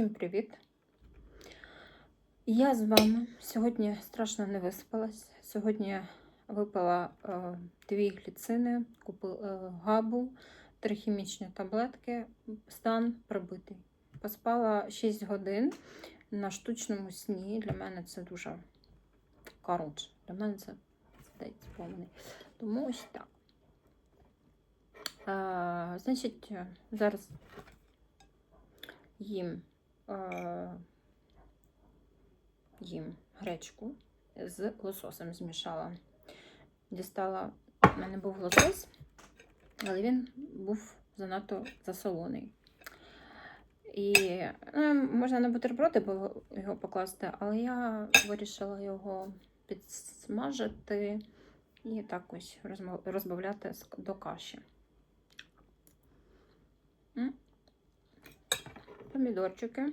Всім привіт! Я з вами сьогодні страшно не виспалась. Сьогодні випила е, дві гліцини, купила е, габу, три хімічні таблетки, стан пробитий. Поспала 6 годин на штучному сні. Для мене це дуже коротше. Для мене це здається повний. Тому ось так. Е, значить, е, зараз їм, їм гречку з лососем змішала. Дістала, у мене був лосось, але він був занадто засолоний. І ну, можна на бутерброди було його покласти, але я вирішила його підсмажити і так ось розбавляти до каші. Помідорчики.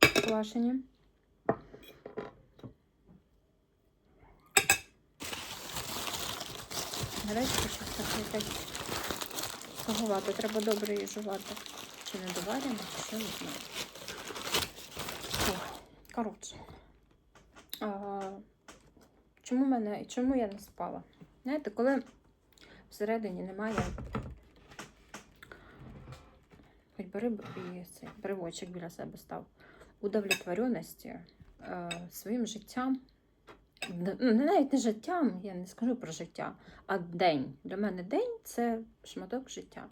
Квашені. Гречка щось так якась суговато. Треба добре її жувати. Чи не доварено, чи не знаю. Коротше. А, чому мене, чому я не спала? Знаєте, коли всередині немає Хоч бери і цей бривочок біля себе став. Удовлетвореності е, своїм життям. Ну, навіть не життям, я не скажу про життя, а день. Для мене день це шматок життя.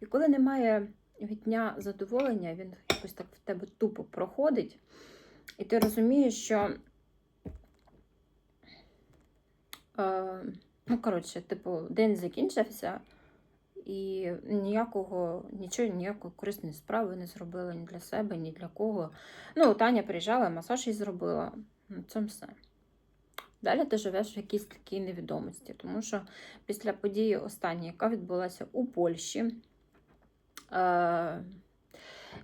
І коли немає від дня задоволення, він якось так в тебе тупо проходить, і ти розумієш, що. Е, ну, коротше, типу, день закінчився, і ніякого, нічого, ніякої корисної справи не зробила ні для себе, ні для кого. Ну, Таня приїжджала, масаж їй зробила. На цьому все. Далі ти живеш в якійсь такій невідомості, тому що після події останньої, яка відбулася у Польщі, е,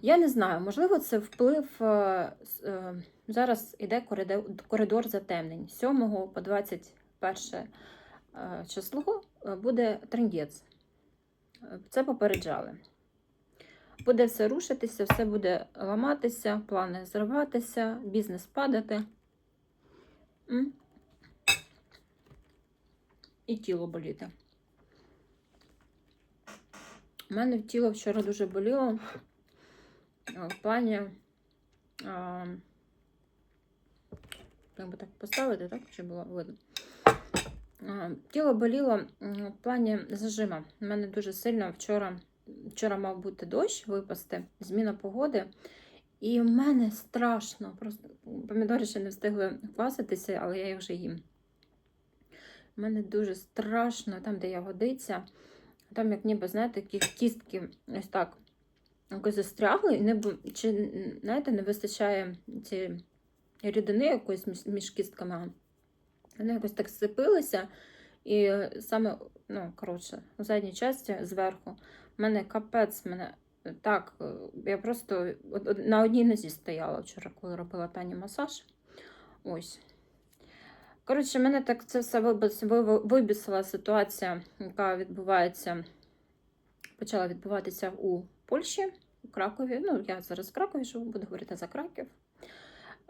я не знаю, можливо, це вплив. Е, е, зараз іде коридор, коридор затемнень. З 7 по 21 е, число е, буде трендець. Це попереджали. Буде все рушитися, все буде ламатися, плани зриватися, бізнес падати. І тіло боліти. У мене тіло вчора дуже боліло. В плані. Як би так поставити, так? Щоб було видно. Тіло боліло в плані зажима. У мене дуже сильно вчора, вчора мав бути дощ випасти, зміна погоди. І в мене страшно. Просто помідори ще не встигли кваситися, але я їх вже їм. У мене дуже страшно, там, де я годиться, там, як ніби, знаєте, такі кістки ось так якось застрягли, і не, чи, знаєте, не вистачає цієї рідини якоїсь між кістками. Вони якось так сцепилися, і саме, ну, коротше, у задній часті зверху, в мене капець, мене так, е, я просто на одній нозі стояла вчора, коли робила Тані масаж. Ось. Коротше, мене так це все вибісила ситуація, яка відбувається, почала відбуватися у Польщі, у Кракові. Ну, я зараз в Кракові живу, буду говорити за Краків.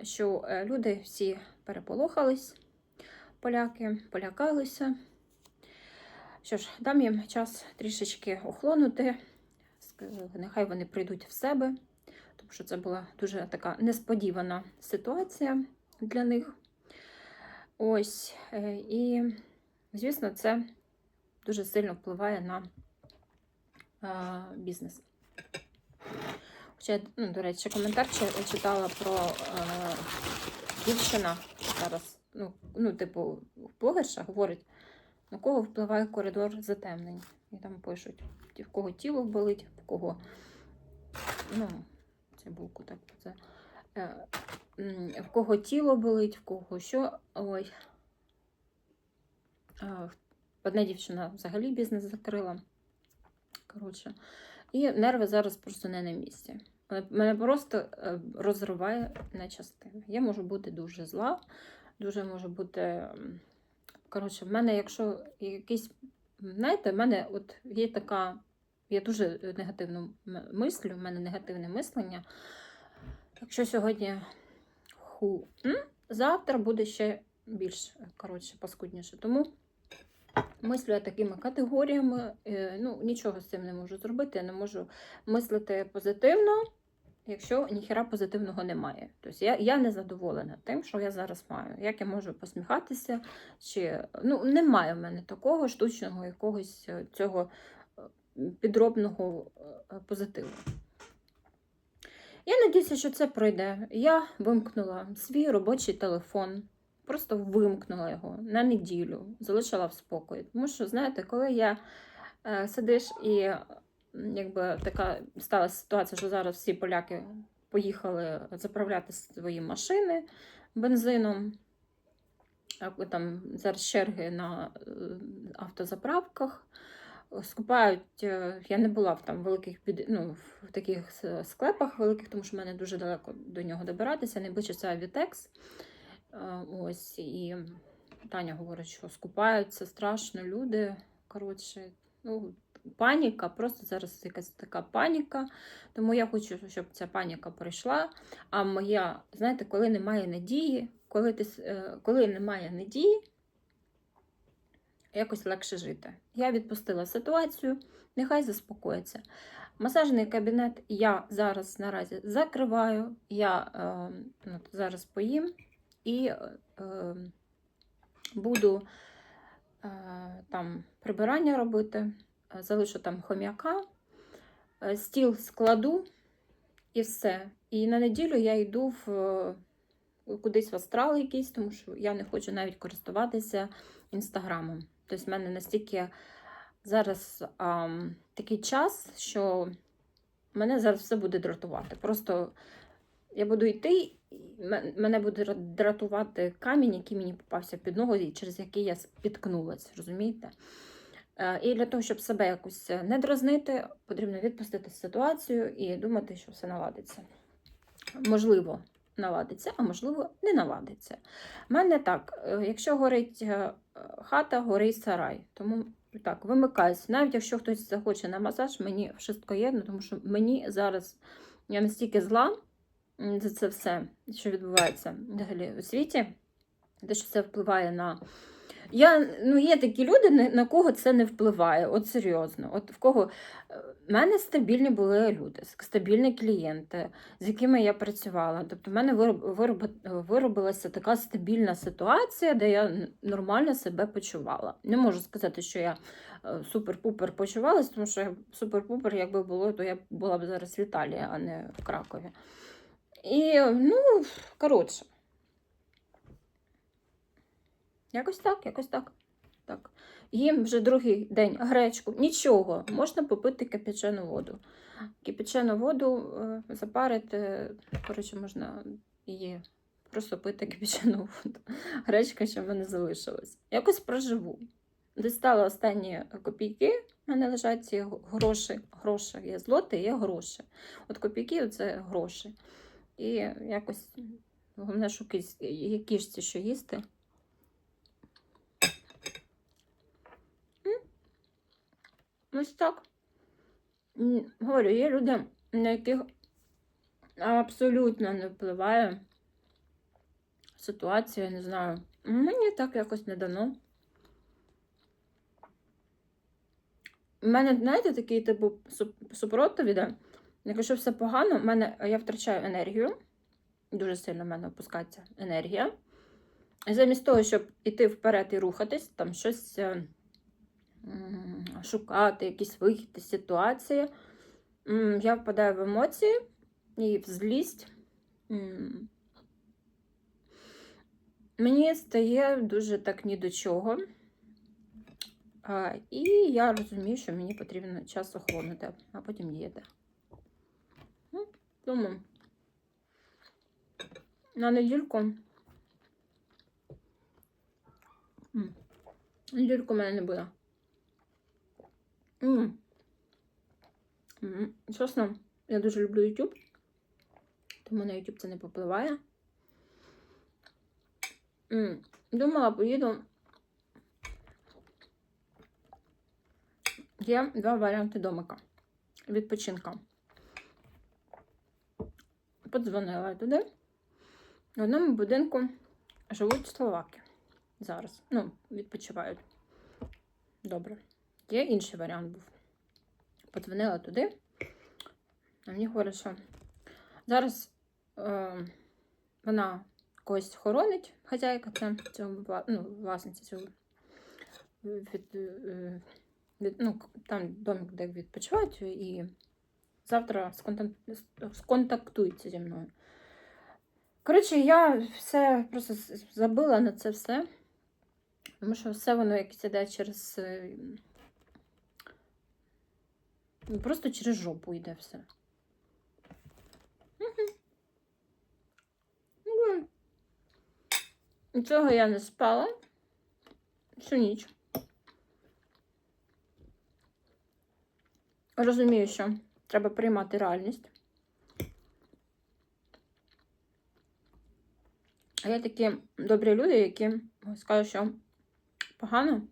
Що е, люди всі переполохались, поляки полякалися. Що ж, дам їм час трішечки охолонути. Ск- Нехай вони прийдуть в себе, тому що це була дуже така несподівана ситуація для них. Ось. е, І, звісно, це дуже сильно впливає на бізнес. Хоча, ну, до речі, коментар читала про е, дівчина зараз, ну, ну, типу, блогерша говорить, на кого впливає коридор затемнень. І там пишуть, в кого тіло болить, в кого. Ну, це булку так. Це, е, в кого тіло болить, в кого що. Ой. А, Одна дівчина взагалі бізнес закрила. Коротше. І нерви зараз просто не на місці. Мене- Мене просто е, розриває на частини. Я можу бути дуже зла, дуже можу бути. Коротше, в мене, якщо якийсь. Знаєте, в мене от є така Я дуже негативно мислю, в мене негативне мислення. Якщо сьогодні ху, завтра буде ще більш коротше, паскудніше. Тому мислю я такими категоріями. е, Ну, нічого з цим не можу зробити. Я не можу мислити позитивно, якщо ніхіра позитивного немає. Тобто я, я не задоволена тим, що я зараз маю. Як я можу посміхатися, чи ну, немає в мене такого штучного якогось е, цього е, підробного е, позитиву. Я надіюся, що це пройде. Я вимкнула свій робочий телефон, просто вимкнула його на неділю, залишила в спокої. Тому що, знаєте, коли я е, сидиш і якби така сталася ситуація, що зараз всі поляки поїхали заправляти свої машини бензином. Там зараз черги на е, автозаправках. Скупають, е, я не була в там великих ну, в таких склепах великих, тому що в мене дуже далеко до нього добиратися. Найближче це Авітекс. Е, Ось і Таня говорить, що скупаються страшно люди. Коротше, ну, паніка, просто зараз якась така паніка. Тому я хочу, щоб ця паніка пройшла. А моя, знаєте, коли немає надії, коли, ти, е, коли немає надії, якось легше жити. Я відпустила ситуацію, нехай заспокоїться. Масажний кабінет я зараз наразі закриваю. Я е, от зараз поїм і е, буду е, там прибирання робити, залишу там хом'яка, е, стіл складу і все. І на неділю я йду в, е, кудись в астрал якийсь, тому що я не хочу навіть користуватися інстаграмом. Тобто, в мене настільки зараз ам, такий час, що мене зараз все буде дратувати. Просто я буду йти, мене буде дратувати камінь, який мені попався під ногу, і через який я спіткнулася, розумієте? Е, І для того, щоб себе якось не дразнити, потрібно відпустити ситуацію і думати, що все наладиться. Можливо, наладиться, а можливо, не наладиться. У мене так, е, якщо горить е, хата, горить сарай. Тому так, вимикаюся. Навіть якщо хтось захоче на масаж, мені wszystko єдно, тому що мені зараз я настільки зла за це все, що відбувається взагалі у світі, те, що це впливає на. Я, ну, є такі люди, на кого це не впливає. От серйозно. От в кого в мене стабільні були люди, стабільні клієнти, з якими я працювала. Тобто, в мене вироб, вироб, виробилася така стабільна ситуація, де я нормально себе почувала. Не можу сказати, що я е, супер-пупер почувалась, тому що я супер-пупер, якби було, то я була б зараз в Італії, а не в Кракові. І, ну, коротше. Якось так, якось так. так. Їм вже другий день гречку, нічого, можна попити кипячену воду. Кипячену воду е, запарити, коротше, можна її просто пити кипячену воду. Гречка в мене залишилась. Якось проживу. Дістала останні копійки, в мене лежать ці гроші. гроші. Є злоти, є гроші. От копійки це гроші. І якось головне, що кішці що їсти. Ось так. Говорю, є люди, на яких абсолютно не впливає ситуація, не знаю. Мені так якось не дано. У мене, знаєте, такий типу суп- супротив іде. Якщо все погано, мене, я втрачаю енергію. Дуже сильно в мене опускається енергія. І замість того, щоб іти вперед і рухатись, там щось е, шукати, якийсь вихід із ситуації, я впадаю в емоції і в злість. Мені стає дуже так ні до чого. І я розумію, що мені потрібно час охолонути, а потім діяти. Ну, Тому на недільку. Недільку в мене не буде. М. М. Чесно, я дуже люблю YouTube, тому на YouTube це не попливає. М. Думала, поїду. Є два варіанти домика. відпочинка. Подзвонила туди. В одному будинку живуть словаки зараз. Ну, відпочивають. Добре. Є інший варіант був. Подзвонила туди. А мені говорять, що зараз е, вона когось хоронить, хазяйка це цього ну, власниця цього від, е, від, ну, там домик, де відпочивають, і завтра сконтак- сконтактується зі мною. Коротше, я все просто забила на це все. Тому що все воно якось іде через. Ну, Просто через жопу йде все. Ну, Нічого я не спала. Всю ніч. Розумію, що треба приймати реальність. А є такі добрі люди, які скажуть, що погано,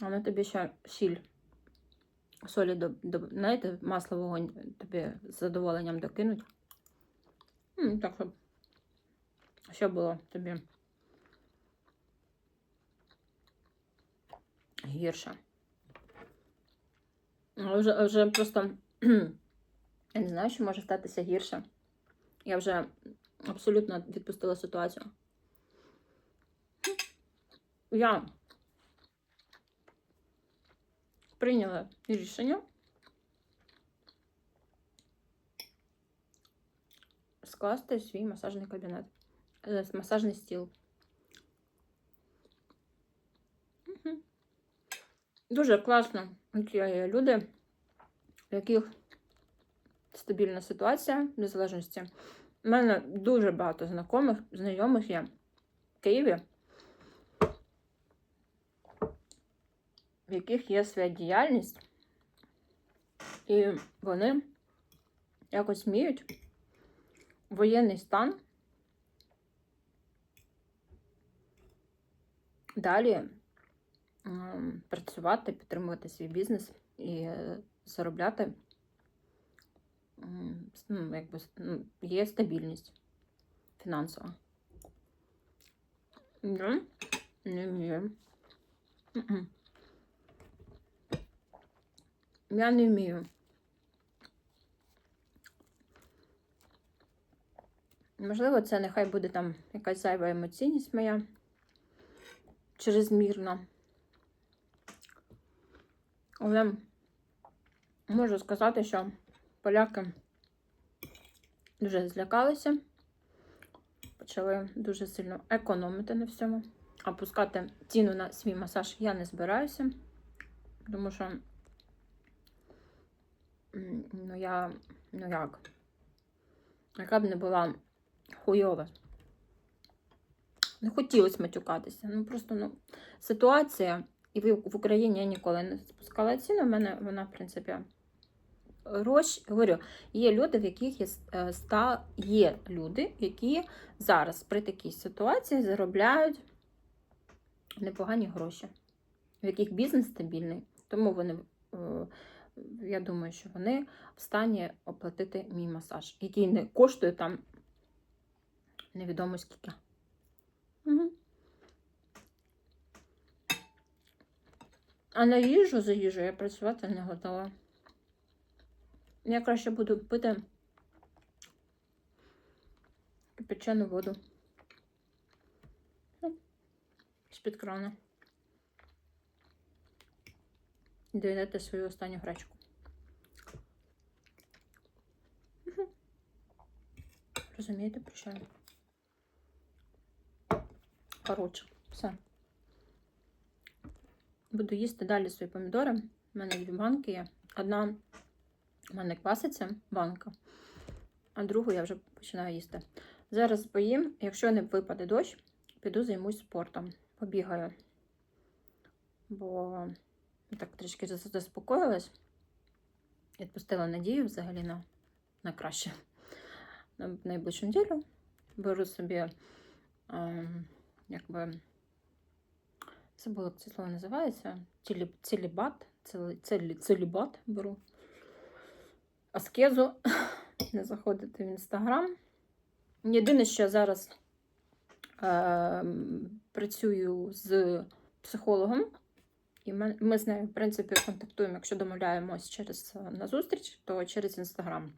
але тобі ще сіль. Солі до, до знаєте, масло вогонь тобі з задоволенням докинуть. М, Так, щоб що було тобі гірше. Вже, вже просто я не знаю, що може статися гірше. Я вже абсолютно відпустила ситуацію. Я прийняла рішення скласти свій масажний кабінет, е, масажний стіл. Дуже класно, які є люди, в яких стабільна ситуація в незалежності. У мене дуже багато знайомих, знайомих є в Києві, в яких є своя діяльність, і вони якось вміють воєнний стан далі ем, працювати, підтримувати свій бізнес і заробляти. Ну, якби, ну, є стабільність фінансова. Не вмію. Я не вмію. Можливо, це нехай буде там якась зайва емоційність моя чрезмірна. Але можу сказати, що поляки дуже злякалися, почали дуже сильно економити на всьому. Опускати ціну на свій масаж я не збираюся, тому що ну я ну як, яка б не була хуйова. Не хотілося матюкатися. Ну просто ну, ситуація, і ви в Україні я ніколи не спускала ціну. У мене вона, в принципі, гроші. Говорю, є люди, в яких є е, ста є люди, які зараз при такій ситуації заробляють непогані гроші, в яких бізнес стабільний. Тому вони, е, я думаю, що вони в стані оплатити мій масаж, який не коштує там невідомо скільки. Угу. А на їжу за їжу я працювати не готова. Я краще буду пити кипячену воду. Ну, З-під крана. І доїдати свою останню гречку. Розумієте, про що? Коротше, все. Буду їсти далі свої помідори. У мене дві банки є. Одна у мене кваситься банка, а другу я вже починаю їсти. Зараз поїм, якщо не випаде дощ, піду займусь спортом. Побігаю. Бо так трішки заспокоїлась. Відпустила надію взагалі на, на краще. На найближчу неділю беру собі. Ем, якби забула, як це слово називається. Цілі, цілібат. Цілі, цілі, цілібат беру. аскезу, не заходити в інстаграм. Єдине, що я зараз е, працюю з психологом, і ми, ми з нею, в принципі, контактуємо, якщо домовляємось через е, на зустріч, то через інстаграм.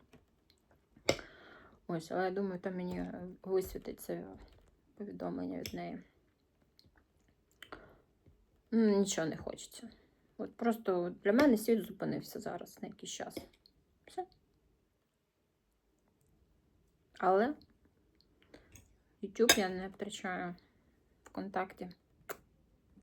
Ось, але я думаю, там мені е, висвітиться повідомлення від неї. Нічого не хочеться. От просто для мене світ зупинився зараз на якийсь час. Все. Але YouTube я не втрачаю ВКонтакті.